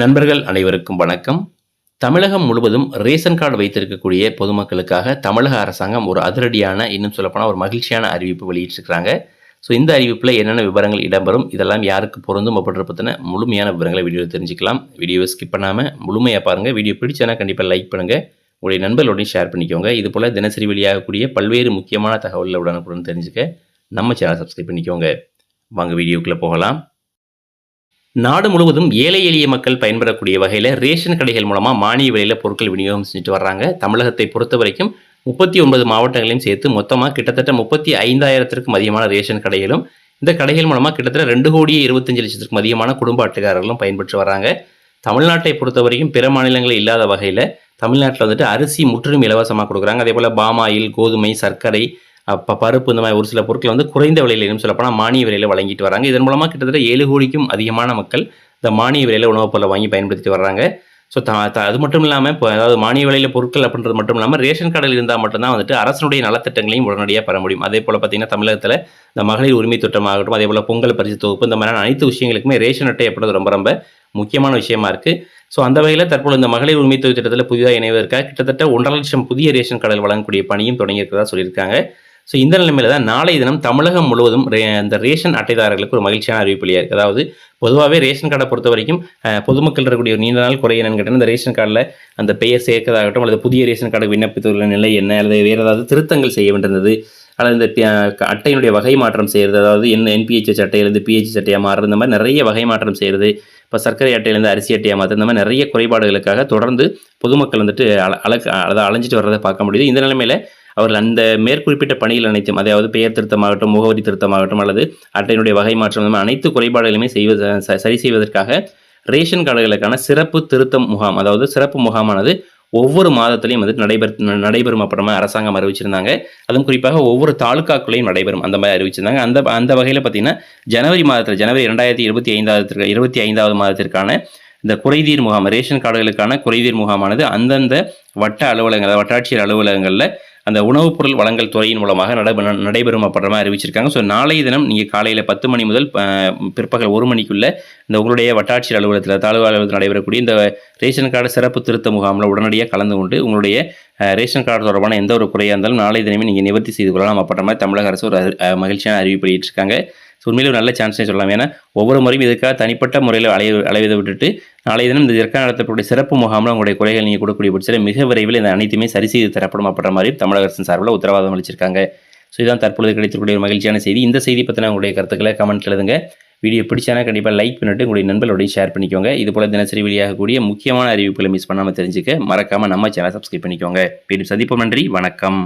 நண்பர்கள் அனைவருக்கும் வணக்கம். தமிழகம் முழுவதும் ரேஷன் கார்டு வைத்திருக்கக்கூடிய பொதுமக்களுக்காக தமிழக அரசாங்கம் ஒரு அதிரடியான இன்னும் சொல்லப்போனால் ஒரு மகிழ்ச்சியான அறிவிப்பு வெளியிட்டிருக்கிறாங்க. ஸோ இந்த அறிவிப்பில் என்னென்ன விவரங்கள் இடம்பெறும் இதெல்லாம் யாருக்கு பொருந்தும் அப்படின்ற பற்றின முழுமையான விவரங்களை வீடியோவில் தெரிஞ்சுக்கலாம். வீடியோவை ஸ்கிப் பண்ணாமல் முழுமையாக பாருங்கள் வீடியோ பிடிச்சனா கண்டிப்பாக லைக் பண்ணுங்கள் உங்களுடைய நண்பர்களோடையும் ஷேர் பண்ணிக்கோங்க. இது போல் தினசரி வெளியாகக்கூடிய பல்வேறு முக்கியமான தகவல்களை உடனுக்குடன் தெரிஞ்சுக்க நம்ம சேனல் சப்ஸ்கிரைப் பண்ணிக்கோங்க. வாங்க வீடியோக்குள்ளே போகலாம். நாடு முழுவதும் ஏழை எளிய மக்கள் பயன்பெறக்கூடிய வகையில் ரேஷன் கடைகள் மூலமாக மானிய விலையில் பொருட்கள் விநியோகம் செஞ்சுட்டு வர்றாங்க. தமிழகத்தை பொறுத்த வரைக்கும் முப்பத்தி ஒன்பது மாவட்டங்களையும் சேர்த்து மொத்தமாக கிட்டத்தட்ட முப்பத்தி ஐந்தாயிரத்திற்கும் அதிகமான ரேஷன் கடைகளும் இந்த கடைகள் மூலமாக கிட்டத்தட்ட ரெண்டு கோடியே இருபத்தஞ்சு லட்சத்திற்கும் அதிகமான குடும்ப அட்டைக்காரர்களும் பயன்பெற்று வராங்க. தமிழ்நாட்டை பொறுத்த வரைக்கும் பிற மாநிலங்களில் இல்லாத வகையில் தமிழ்நாட்டில் வந்துட்டு அரிசி முற்றிலும் இலவசமாக கொடுக்குறாங்க. அதே போல் பாமாயில் கோதுமை சர்க்கரை அப்போ பருப்பு இந்த மாதிரி ஒரு சில பொருட்கள் வந்து குறைந்த விலையிலும் சொல்லப்போனால் மானிய விலையில் வழங்கிட்டு வராங்க. இதன் மூலமாக கிட்டத்தட்ட ஏழு கோடிக்கும் அதிகமான மக்கள் இந்த மானிய விலையில் உணவுப் பொருளை வாங்கி பயன்படுத்திட்டு வர்றாங்க. ஸோ த த- அது மட்டும் இல்லாமல் இப்போ அதாவது மானிய விலையில் பொருட்கள் அப்படின்றது மட்டும் இல்லாமல் ரேஷன் கடையில் இருந்தால் மட்டும்தான் வந்துட்டு அரசனுடைய நலத்திட்டங்களையும் உடனடியாக பெற முடியும். அதே போல் பார்த்தீங்கன்னா தமிழகத்தில் இந்த மகளிர் உரிமை திட்டமாகட்டும் அதே போல் பொங்கல் பரிசு தொகுப்பு இந்த மாதிரியான அனைத்து விஷயங்களுக்குமே ரேஷன் அட்டை அப்படின்றது ரொம்ப ரொம்ப முக்கியமான விஷயமா இருக்குது ஸோ அந்த வகையில் தற்போது இந்த மகளிர் உரிமை தொகை திட்டத்தில் புதிதாக இணைவதற்காக கிட்டத்தட்ட ஒன்றரை லட்சம் புதிய ரேஷன் கடையில் வழங்கக்கூடிய பணியும் தொடங்கியிருக்கிறதா சொல்லியிருக்காங்க. ஸோ இந்த நிலைமையில தான் நாளை தினம் தமிழகம் முழுவதும் ரே அந்த ரேஷன் அட்டைதாரர்களுக்கு ஒரு மகிழ்ச்சியான அறிவிப்பு இருக்குது அதாவது பொதுவாகவே ரேஷன் கார்டை பொறுத்த வரைக்கும் பொதுமக்கள் இருக்கக்கூடிய ஒரு நீண்ட நாள் குறை என்னன்னு கேட்டால் இந்த ரேஷன் கார்டில் அந்த பெயர் சேர்க்கதாகட்டும் அல்லது புதிய ரேஷன் கார்டு விண்ணப்பித்துள்ள நிலை என்ன அல்லது வேறு ஏதாவது திருத்தங்கள் செய்ய வேண்டியிருந்தது அல்லது இந்த அட்டையினுடைய வகை மாற்றம் செய்கிறது அதாவது என்ன என்பிஹெச் அட்டையிலேருந்து பிஹெச் அட்டையாக மாறுறது இந்த மாதிரி நிறைய வகை மாற்றம் செய்கிறது இப்போ சர்க்கரை அட்டையிலேருந்து அரிசி அட்டையாக மாற்று இந்த மாதிரி நிறைய குறைபாடுகளுக்காக தொடர்ந்து பொதுமக்கள் வந்துட்டு அல அழக அதை அலைஞ்சிட்டு வர்றதை பார்க்க முடியுது. இந்த நிலைமையில் அவர்கள் அந்த மேற்குறிப்பிட்ட பணிகள் அனைத்தும் அதாவது பெயர் திருத்தமாகட்டும் முகவரி திருத்தமாகட்டும் அல்லது அட்டையினுடைய வகை மாற்றம் அனைத்து குறைபாடுகளையுமே செய்வது சரி செய்வதற்காக ரேஷன் கார்டுகளுக்கான சிறப்பு திருத்தம் முகாம் அதாவது சிறப்பு முகாமானது ஒவ்வொரு மாதத்திலையும் வந்து நடைபெற நடைபெறும் அப்புறமா அரசாங்கம் அறிவிச்சிருந்தாங்க. அதுவும் குறிப்பாக ஒவ்வொரு தாலுக்காக்குள்ளேயும் நடைபெறும் அந்த மாதிரி அறிவிச்சிருந்தாங்க. அந்த அந்த வகையில் பார்த்தீங்கன்னா ஜனவரி மாதத்தில் ஜனவரி ரெண்டாயிரத்தி இருபத்தி ஐந்தாவது இருபத்தி ஐந்தாவது மாதத்திற்கான இந்த குறைதீர் முகாம் ரேஷன் கார்டுகளுக்கான குறைதீர் முகாமானது அந்தந்த வட்ட அலுவலகங்கள் வட்டாட்சியர் அலுவலகங்களில் அந்த உணவுப் பொருள் வழங்கல் துறையின் மூலமாக நடைபெறும் நடைபெறும் அப்படின்ற மாதிரி அறிவிச்சிருக்காங்க. ஸோ நாளைய தினம் நீங்கள் காலையில் பத்து மணி முதல் பிற்பகல் ஒரு மணிக்குள்ள இந்த உங்களுடைய வட்டாட்சியர் அலுவலகத்தில் தாலுகா அலுவலகத்தில் நடைபெறக்கூடிய இந்த ரேஷன் கார்டு சிறப்பு திருத்த முகாமில் உடனடியாக கலந்து கொண்டு உங்களுடைய ரேஷன் கார்டு தொடர்பான எந்த ஒரு குறையாக இருந்தாலும் நாளை தினமே நீங்கள் நிவர்த்தி செய்து கொள்ளலாம் அப்படின்ற மாதிரி தமிழக அரசு ஒரு மகிழ்ச்சியான அறிவிப்பு வெளியிட்டிருக்காங்க. ஸோ உண்மையிலே ஒரு நல்ல சான்ஸ்னே சொல்லலாம். ஏன்னா ஒவ்வொரு முறையும் இதுக்காக தனிப்பட்ட முறையில் அலைய அலைவதை விட்டுட்டு நாளைய தினம் இந்த இதற்காக நடத்தக்கூடிய சிறப்பு முகாமில் உங்களுடைய குறைகள் நீங்கள் கொடுக்கக்கூடிய பட்சத்தில் மிக விரைவில் இந்த அனைத்துமே சரி செய்து தரப்படும் அப்படின்ற மாதிரி தமிழக அரசின் சார்பில் உத்தரவாதம் அளிச்சிருக்காங்க. ஸோ இதான் தற்பொழுது கிடைத்திருக்கக்கூடிய ஒரு மகிழ்ச்சியான செய்தி. இந்த செய்தி பற்றின உங்களுடைய கருத்துக்களை கமெண்ட் எழுதுங்க. வீடியோ பிடிச்சானா கண்டிப்பாக லைக் பண்ணிட்டு உங்களுடைய நண்பர்களோடையும் ஷேர் பண்ணிக்கோங்க. இது போல தினசரி வெளியாகக்கூடிய முக்கியமான அறிவிப்புகளை மிஸ் பண்ணாமல் தெரிஞ்சுக்க மறக்காமல் நம்ம சேனல் சப்ஸ்கிரைப் பண்ணிக்கோங்க. வீடியோ சந்திப்போம். நன்றி. வணக்கம்.